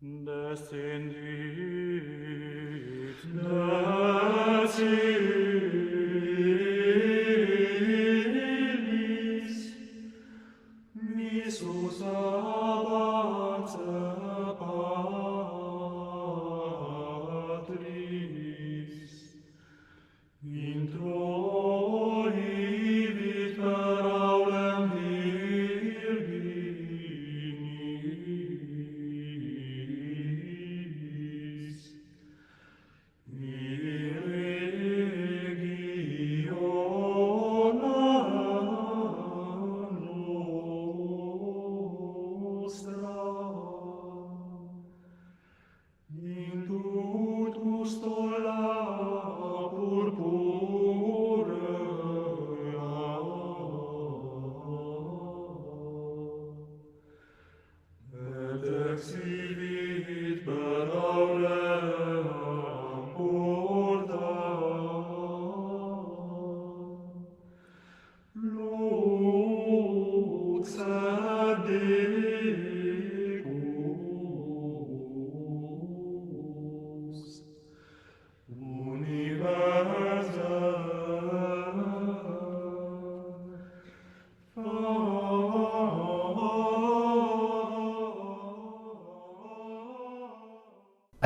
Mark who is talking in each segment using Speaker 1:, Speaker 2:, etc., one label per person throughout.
Speaker 1: descendit, descendit.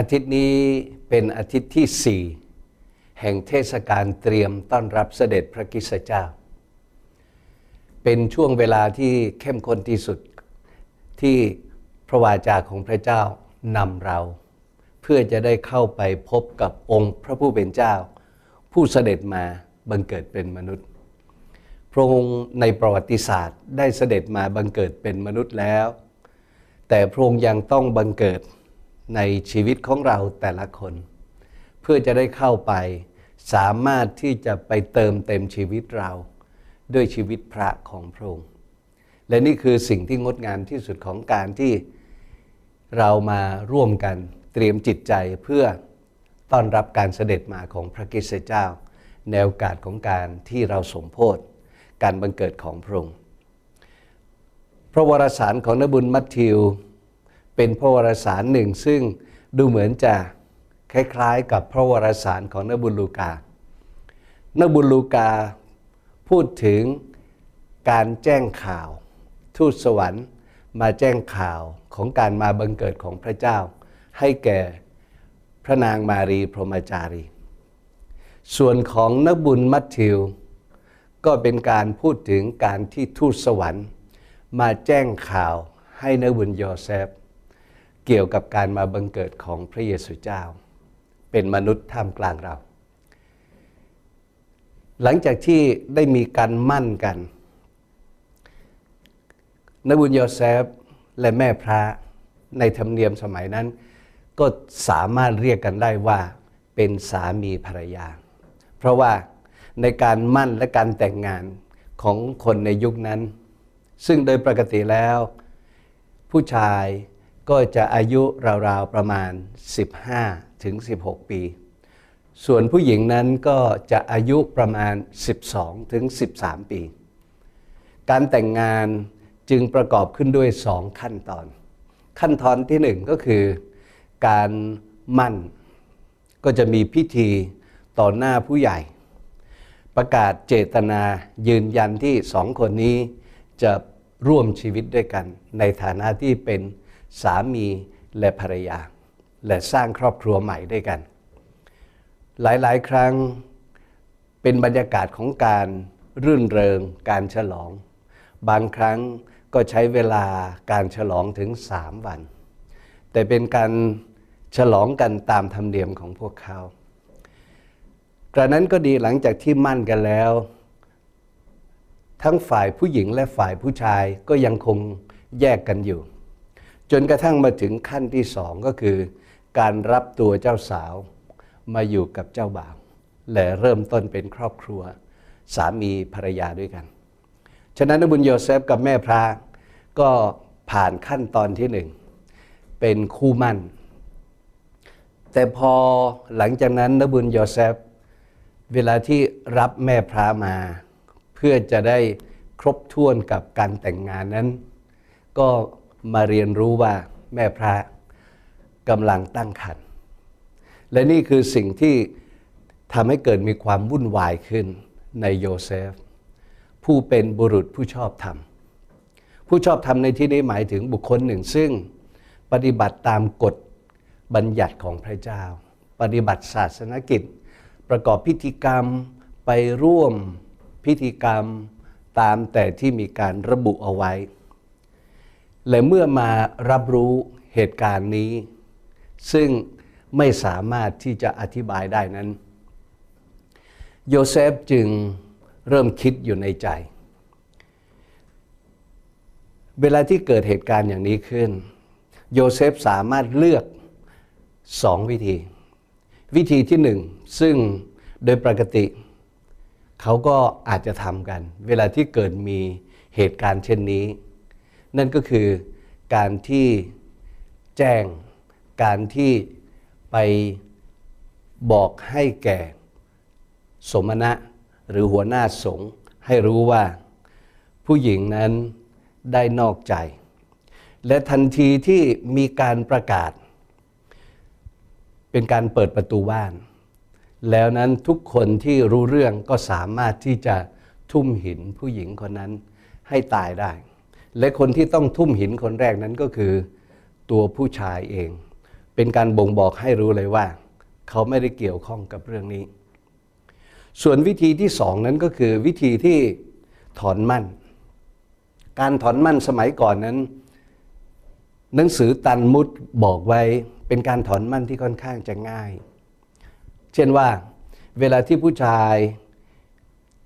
Speaker 2: อาทิตย์นี้เป็นอาทิตย์ที่ 4 แห่งเทศกาลเตรียมต้อนรับเสด็จพระคริสเจ้า เป็นช่วงเวลาที่เข้มข้นที่สุดที่พระวาจาของพระเจ้านำเรา เพื่อจะได้เข้าไปพบกับองค์พระผู้เป็นเจ้า ผู้เสด็จมาบังเกิดเป็นมนุษย์ พระองค์ในประวัติศาสตร์ได้เสด็จมาบังเกิดเป็นมนุษย์แล้ว แต่พระองค์ยังต้องบังเกิด ในชีวิตของเราแต่ละคน เพื่อจะได้เข้าไป สามารถที่จะไปเติมเต็มชีวิตเรา ด้วยชีวิตพระของพระองค์และนี่คือสิ่งที่งดงามที่สุดของการที่เรามาร่วมกันเตรียมจิตใจเพื่อต้อนรับการเสด็จมาของพระคริสตเจ้า ในโอกาสของการที่เราสมโพธการบังเกิดของพระองค์พระวรสารของนบุญมัทธิว เป็นพระวรสารหนึ่ง ซึ่งดูเหมือนจะคล้ายๆ กับพระวรสารของนบุลูกานบุลูกาพูดถึงการแจ้งข่าว ทูตสวรรค์มาแจ้งข่าวของการมาบังเกิดของพระเจ้า ให้แก่พระนางมารีพรหมจารี ส่วนของนบุญมัทธิว ก็เป็นการพูดถึงการที่ทูตสวรรค์ มาแจ้งข่าวให้นบุญโยเซฟ เกี่ยวกับการมาบังเกิดของพระเยซูเจ้า เป็นมนุษย์ท่ามกลางเรา หลังจากที่ได้มีการมั่นกันนบุญโยเซฟและแม่พระในธรรมเนียมสมัยนั้น ก็สามารถเรียกกันได้ว่าเป็นสามีภรรยา เพราะว่าในการมั่นและการแต่งงานของคนในยุคนั้น ซึ่งโดยปกติแล้ว ผู้ชาย ก็จะอายุราวๆประมาณ 15 ถึง 16 ปี ส่วนผู้หญิงนั้นก็จะอายุประมาณ 12 ถึง 13 ปี การแต่งงานจึงประกอบขึ้นด้วยสองขั้นตอน ขั้นตอนที่หนึ่งก็คือการมั่น ก็จะมีพิธีต่อหน้าผู้ใหญ่ ประกาศเจตนายืนยันที่สองคนนี้จะร่วมชีวิตด้วยกัน ในฐานะที่เป็น สามีและภรรยา และสร้างครอบครัวใหม่ด้วยกัน หลายๆ ครั้งเป็นบรรยากาศของการรื่นเริงการฉลอง บางครั้งก็ใช้เวลาการฉลองถึงสามวัน แต่เป็นการฉลองกันตามธรรมเนียมของพวกเขากระนั้นก็ดีหลังจากที่มั่นกันแล้ว ทั้งฝ่ายผู้หญิงและฝ่ายผู้ชายก็ยังคงแยกกันอยู่ จนกระทั่งมาถึงขั้นที่สองก็คือ การรับตัวเจ้าสาวมาอยู่กับเจ้าบ่าวและเริ่มต้นเป็นครอบครัว สามีภรรยาด้วยกัน ฉะนั้นนบุญโยเซฟกับแม่พระก็ผ่านขั้นตอนที่หนึ่งเป็นคู่มั่น แต่พอหลังจากนั้นนบุญโยเซฟเวลาที่รับแม่พระมา เพื่อจะได้ครบถ้วนกับการแต่งงานนั้น ก็ มาเรียนรู้ว่าแม่พระกำลังตั้งครรภ์และนี่คือสิ่งที่ทำให้เกิดมีความวุ่นวายขึ้นในโยเซฟ ผู้เป็นบุรุษผู้ชอบธรรม ผู้ชอบธรรมในที่นี้หมายถึงบุคคลหนึ่ง ซึ่งปฏิบัติตามกฎบัญญัติของพระเจ้า ปฏิบัติศาสนกิจ ประกอบพิธีกรรมไปร่วมพิธีกรรมตามแต่ที่มีการระบุเอาไว้ และเมื่อมารับรู้เหตุการณ์นี้ ซึ่งไม่สามารถที่จะอธิบายได้นั้น โยเซฟจึงเริ่มคิดอยู่ในใจ เวลาที่เกิดเหตุการณ์อย่างนี้ขึ้น โยเซฟสามารถเลือกสองวิธี วิธีที่หนึ่งซึ่งโดยปกติ เขาก็อาจจะทำกัน เวลาที่เกิดมีเหตุการณ์เช่นนี้ นั่นก็คือการที่แจ้งการที่ไปบอกให้แก่สมณะหรือหัวหน้าสงฆ์ให้รู้ว่าผู้หญิงนั้นได้นอกใจ และทันทีที่มีการประกาศ เป็นการเปิดประตูบ้าน แล้วนั้นทุกคนที่รู้เรื่องก็สามารถที่จะทุ่มหินผู้หญิงคนนั้นให้ตายได้ และคนที่ต้องทุ่มหินคนแรกนั้นก็คือตัวผู้ชายเอง เป็นการบ่งบอกให้รู้เลยว่า เขาไม่ได้เกี่ยวข้องกับเรื่องนี้ ส่วนวิธีที่สองนั้นก็คือวิธีที่ถอนมั่น การถอนมั่นสมัยก่อนนั้น หนังสือตันมุดบอกไว้เป็นการถอนมั่นที่ค่อนข้างจะง่าย เช่นว่าเวลาที่ผู้ชาย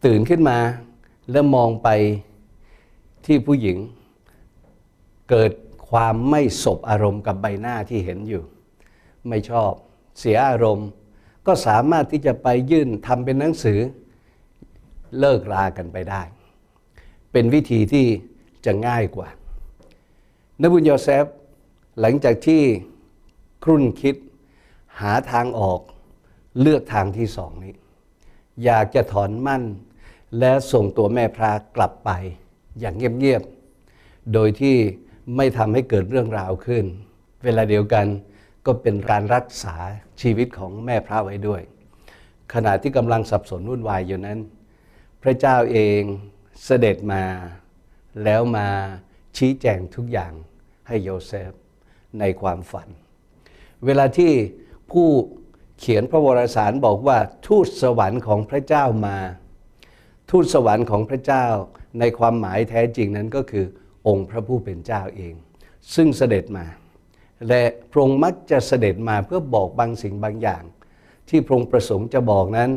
Speaker 2: ตื่นขึ้นมา แล้วมองไปที่ผู้หญิง เกิดความไม่สบอารมณ์กับใบหน้าที่เห็นอยู่ ไม่ชอบเสียอารมณ์ ก็สามารถที่จะไปยื่นทำเป็นหนังสือเลิกรากันไปได้ เป็นวิธีที่จะง่ายกว่านบุญโยเซฟหลังจากที่ครุ่นคิดหาทางออกเลือกทางที่สองนี้ อยากจะถอนมั่น และส่งตัวแม่พระกลับไปอย่างเงียบๆโดยที่ ไม่ทำให้เกิดเรื่องราวขึ้น เวลาเดียวกันก็เป็นการรักษาชีวิตของแม่พระไว้ด้วย ขณะที่กำลังสับสนวุ่นวายอยู่นั้น พระเจ้าเองเสด็จมา แล้วมาชี้แจงทุกอย่างให้โยเซฟในความฝัน เวลาที่ผู้เขียนพระวรสารบอกว่าทูตสวรรค์ของพระเจ้ามา ทูตสวรรค์ของพระเจ้าในความหมายแท้จริงนั้นก็คือ องค์พระผู้เป็นเจ้าเอง ซึ่งเสด็จมา และพระองค์มักจะเสด็จมาเพื่อบอกบางสิ่งบางอย่าง ที่พระองค์ประสงค์จะบอกนั้น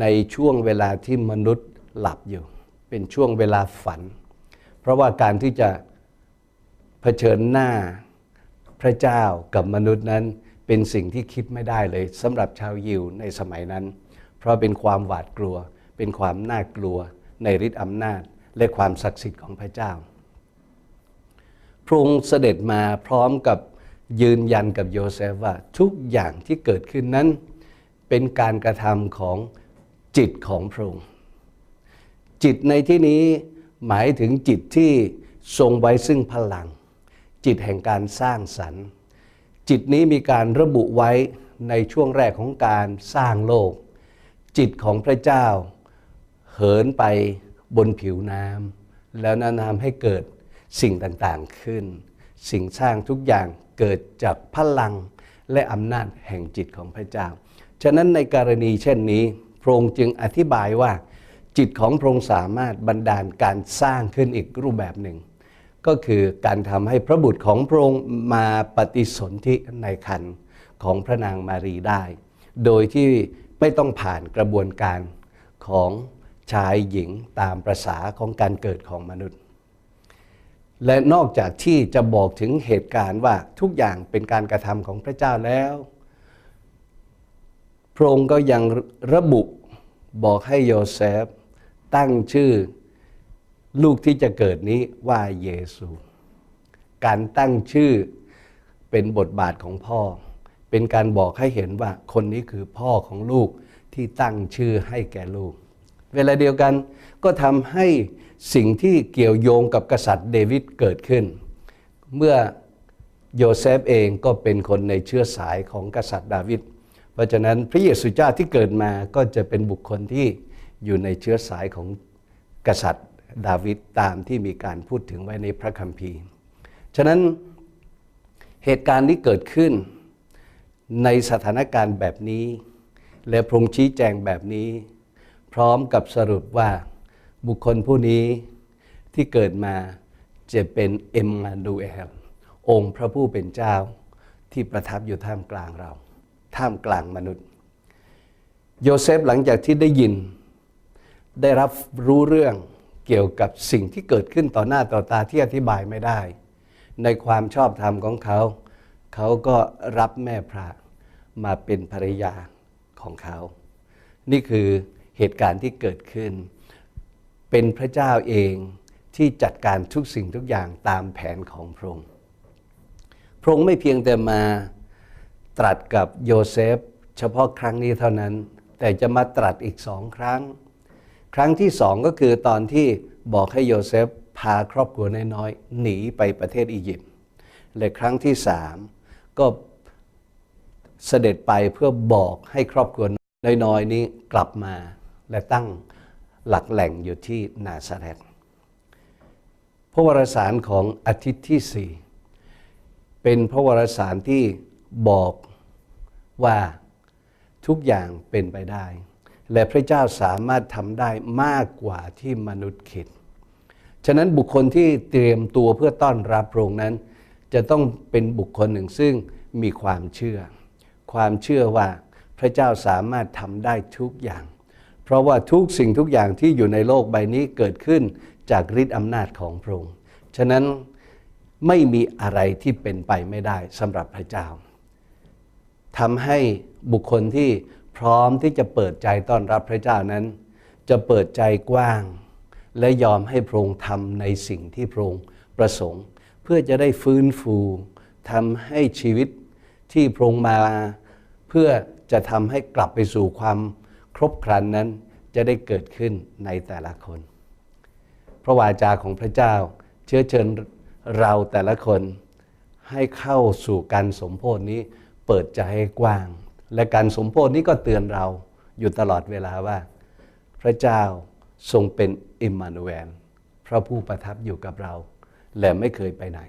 Speaker 2: ในช่วงเวลาที่มนุษย์หลับอยู่ เป็นช่วงเวลาฝัน เพราะว่าการที่จะเผชิญหน้าพระเจ้ากับมนุษย์นั้นเป็นสิ่งที่คิดไม่ได้เลยสำหรับชาวยิวในสมัยนั้น เพราะเป็นความหวาดกลัว เป็นความน่ากลัวในฤทธิอำนาจ และความศักดิ์สิทธิ์ของพระเจ้า พระองค์เสด็จมาพร้อมกับยืนยันกับโยเซฟว่าทุกอย่างที่เกิดขึ้นนั้น เป็นการกระทำของจิตของพระองค์ จิตในที่นี้หมายถึงจิตที่ทรงไว้ซึ่งพลัง จิตแห่งการสร้างสรรค์ จิตนี้มีการระบุไว้ในช่วงแรกของการสร้างโลก จิตของพระเจ้า เหินไปบนผิวน้ำแล้วนานำให้เกิด สิ่งต่างๆขึ้น สิ่งสร้างทุกอย่างเกิดจากพลังและอำนาจแห่งจิตของพระเจ้า ฉะนั้นในกรณีเช่นนี้ พระองค์จึงอธิบายว่า จิตของพระองค์สามารถบันดาลการสร้างขึ้นอีกรูปแบบหนึ่ง ก็คือการทำให้พระบุตรของพระองค์มาปฏิสนธิในคันของพระนางมารีได้ โดยที่ไม่ต้องผ่านกระบวนการของชายหญิงตามประษาของการเกิดของมนุษย์ และนอกจากที่จะบอกถึงเหตุการณ์ว่าทุกอย่างเป็นการกระทำของพระเจ้าแล้ว พระองค์ก็ยังระบุบอกให้โยเซฟ ตั้งชื่อลูกที่จะเกิดนี้ว่าเยซู การตั้งชื่อเป็นบทบาทของพ่อ เป็นการบอกให้เห็นว่าคนนี้คือพ่อของลูกที่ตั้งชื่อให้แก่ลูก เวลาเดียวกันก็ทำให้สิ่งที่เกี่ยวโยงกับกษัตริย์เดวิดเกิดขึ้น เมื่อโยเซฟเองก็เป็นคนในเชื้อสายของกษัตริย์ดาวิดเพราะฉะนั้นพระเยซูเจ้าที่เกิดมาก็จะเป็นบุคคลที่อยู่ในเชื้อสายของกษัตริย์ดาวิดตามที่มีการพูดถึงไว้ในพระคัมภีร์ ฉะนั้นเหตุการณ์ที่เกิดขึ้นในสถานการณ์แบบนี้ และพระองค์ชี้แจงแบบนี้ พร้อมกับสรุปว่าบุคคลผู้นี้ที่เกิดมาจะเป็นเอ็มมานูเอลองค์พระผู้เป็นเจ้าที่ประทับอยู่ท่ามกลางเรา ท่ามกลางมนุษย์ โยเซฟหลังจากที่ได้ยิน ได้รับรู้เรื่องเกี่ยวกับสิ่งที่เกิดขึ้นต่อหน้าต่อตาที่อธิบายไม่ได้ ในความชอบธรรมของเขา เขาก็รับแม่พระมาเป็นภรรยาของเขา นี่คือ เหตุการณ์ที่เกิดขึ้น เป็นพระเจ้าเองที่จัดการทุกสิ่งทุกอย่างตามแผนของพระองค์ พระองค์ไม่เพียงแต่มาตรัสกับโยเซฟ เฉพาะครั้งนี้เท่านั้น แต่จะมาตรัสอีกสองครั้ง ครั้งที่สองก็คือตอนที่บอกให้โยเซฟพาครอบครัวน้อยๆหนีไปประเทศอียิปต์ และครั้งที่สามก็เสด็จไปเพื่อบอกให้ครอบครัวน้อยๆนี้กลับมา และตั้งหลักแหล่งอยู่ที่นาซาเรตพระวรสารของอาทิตย์ที่สี่เป็นพระวรสารที่บอกว่าทุกอย่างเป็นไปได้ และพระเจ้าสามารถทำได้มากกว่าที่มนุษย์คิด ฉะนั้นบุคคลที่เตรียมตัวเพื่อต้อนรับพระองค์นั้น จะต้องเป็นบุคคลหนึ่งซึ่งมีความเชื่อ ความเชื่อว่าพระเจ้าสามารถทำได้ทุกอย่าง เพราะว่าทุกสิ่งทุกอย่างที่อยู่ในโลกใบนี้เกิดขึ้นจากฤทธิ์อำนาจของพระองค์ ฉะนั้นไม่มีอะไรที่เป็นไปไม่ได้สำหรับพระเจ้าทำให้บุคคลที่พร้อมที่จะเปิดใจต้อนรับพระเจ้านั้น จะเปิดใจกว้าง และยอมให้พระองค์ทำในสิ่งที่พระองค์ประสงค์ เพื่อจะได้ฟื้นฟูทำให้ชีวิตที่พระองค์มา เพื่อจะทำให้กลับไปสู่ความ รบครันนั้นจะได้เกิดขึ้นในแต่ละคน พระวาจาของพระเจ้าเชื้อเชิญเราแต่ละคนให้เข้าสู่การสมโพธนี้เปิดใจให้กว้าง และการสมโพธนี้ก็เตือนเราอยู่ตลอดเวลาว่า พระเจ้าทรงเป็นอิมมานูเอลพระผู้ประทับอยู่กับเรา และไม่เคยไปไหน